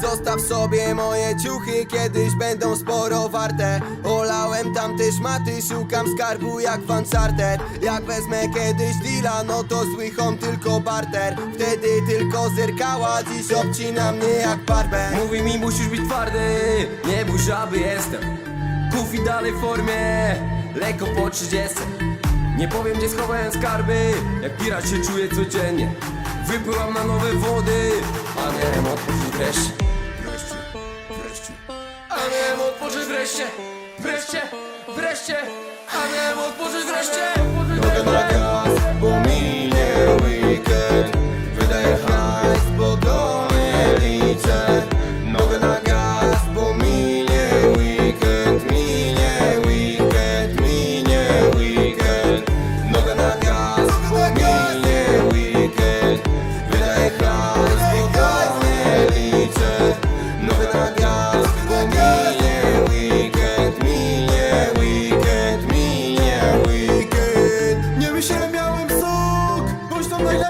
Zostaw sobie moje ciuchy, kiedyś będą sporo warte. Olałem tamte szmaty, szukam skarbu jak Van Charter Jak wezmę kiedyś deala, no to słychom tylko barter. Wtedy tylko zerkała, dziś obcina mnie jak barber. Mówi mi musisz być twardy, nie bój żaby jestem. Kufi dalej w formie, lekko po 30 Nie powiem gdzie schowałem skarby, jak pirat się czuję codziennie Wypływam na nowe wody, a miałem odpocząć wreszcie A miałem odpocząć wreszcie, wreszcie, wreszcie A miałem odpocząć wreszcie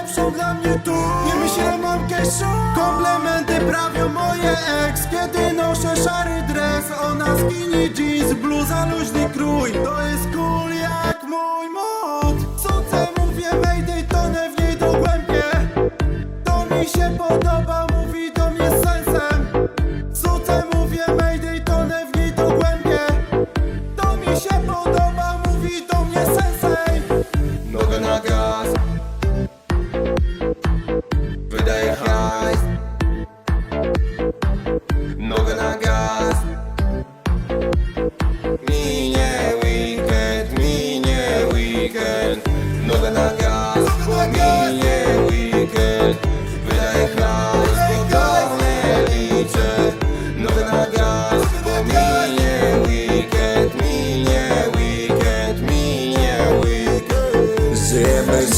najlepszą dla mnie tu. Nie myślę mam keszu Komplementy prawią moje ex. Kiedy noszę szary dres Ona skinny jeans Bluza luźny krój. To jest cool jak mój mod. Co mówię Mayday tonę w niej dogłębnie To mi się podoba Mówi do mnie z sensem. Co mówię Mayday tonę w niej dogłębnie To mi się podoba Mówi do mnie sensej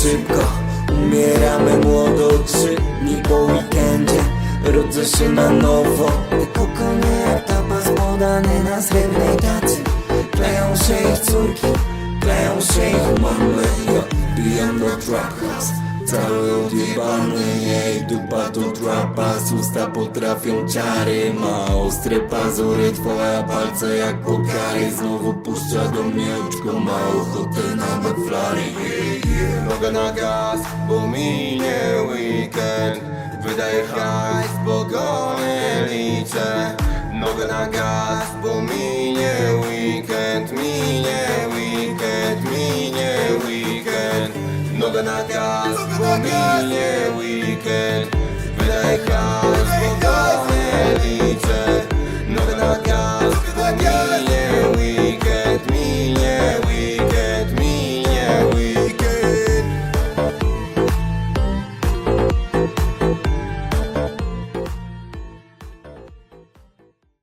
szybko, umieramy młodo Trzy dni po weekendzie. Rodzę się na nowo. Te kokony jak tapas podany na srebrnej tacy Kleją się ich córki, kleją się ich mamy. Ja Bijam do trap house Cały odjebany, jej dupa to trapa. Usta potrafią ciary Ma ostre pazury, twoja palce jak pokary Znowu puszcza do mnie oczko, ma ochotę na meflary Nogę na gaz, bo minie weekend. Wydaję hajs, pogony liczę. Nogę na gaz, bo minie weekend Minie weekend, minie weekend. Nogę na gaz, bo minie weekend. Wydaję hajs, pogony liczę. Nogę na gaz, bo minie